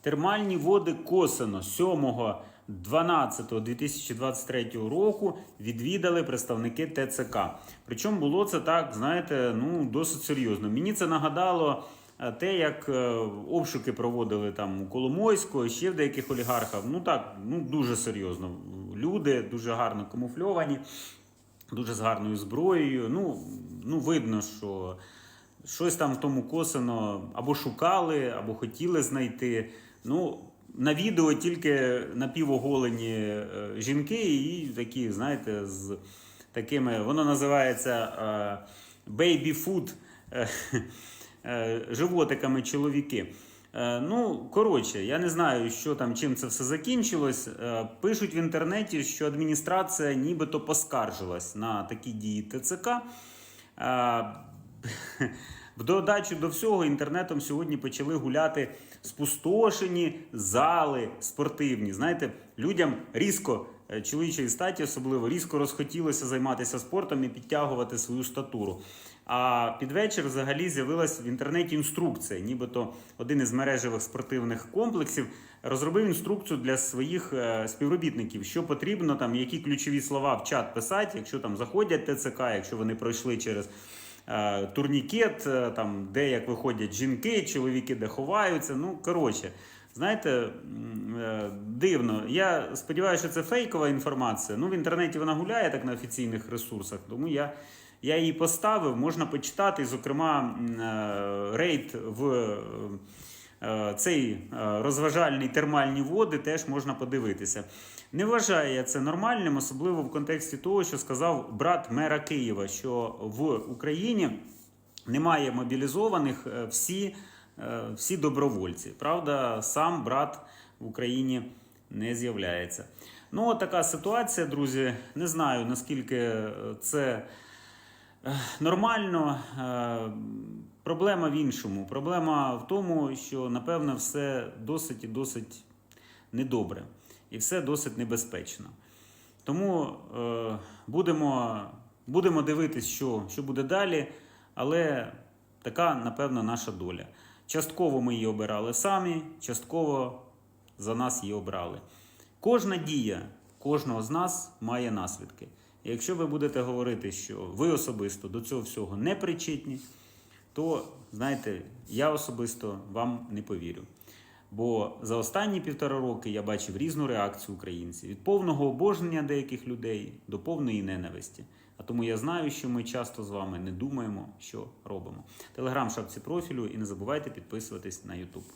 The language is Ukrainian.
Термальні води Косино 7.12.2023 року відвідали представники ТЦК. Причому було це так, знаєте, ну досить серйозно. Мені це нагадало е, те, як е, обшуки проводили там у Коломойського, ще в деяких олігархів. Ну так, ну дуже серйозно. Люди дуже гарно камуфльовані, дуже з гарною зброєю. Ну, ну видно, що. Щось там в тому косино або шукали, або хотіли знайти. Ну, на відео тільки напівоголені е, жінки і такі, знаєте, з такими, воно називається е, baby food, е, животиками чоловіки. Ну, коротше, я не знаю, що там, чим це все закінчилось. Пишуть в інтернеті, що адміністрація нібито поскаржилась на такі дії ТЦК. В додачу до всього інтернетом сьогодні почали гуляти спустошені зали спортивні. Знаєте, людям різко е, чоловічої статі, особливо різко розхотілося займатися спортом і підтягувати свою статуру. А під вечір взагалі з'явилась в інтернеті інструкція. Нібито один із мережевих спортивних комплексів розробив інструкцію для своїх е, співробітників, що потрібно, там які ключові слова в чат писати, якщо там заходять ТЦК, якщо вони пройшли через турнікет, е, там, де як виходять жінки, чоловіки, де ховаються. Ну, коротше, знаєте, е, дивно. Я сподіваюся, що це фейкова інформація. Ну, в інтернеті вона гуляє так на офіційних ресурсах, тому я. Я її поставив, можна почитати, зокрема, е, рейд в е, цей е, розважальний термальні води теж можна подивитися. Не вважаю я це нормальним, особливо в контексті того, що сказав брат мера Києва, що в Україні немає мобілізованих е, всі, е, всі добровольці. Правда, сам брат в Україні не з'являється. Ну, така ситуація, друзі. Не знаю наскільки е, це. Е, Нормально. Е, Проблема в іншому. Проблема в тому, що напевно все досить і досить недобре. І все досить небезпечно. Тому е, будемо, будемо дивитись, що, що буде далі. Але така, напевно, наша доля. Частково ми її обирали самі, частково за нас її обрали. Кожна дія кожного з нас має наслідки. Якщо ви будете говорити, що ви особисто до цього всього не причетні, то знаєте, я особисто вам не повірю. Бо за останні півтора роки я бачив різну реакцію українців від повного обожнення деяких людей до повної ненависті. А тому я знаю, що ми часто з вами не думаємо, що робимо. Телеграм шапці профілю і не забувайте підписуватись на YouTube.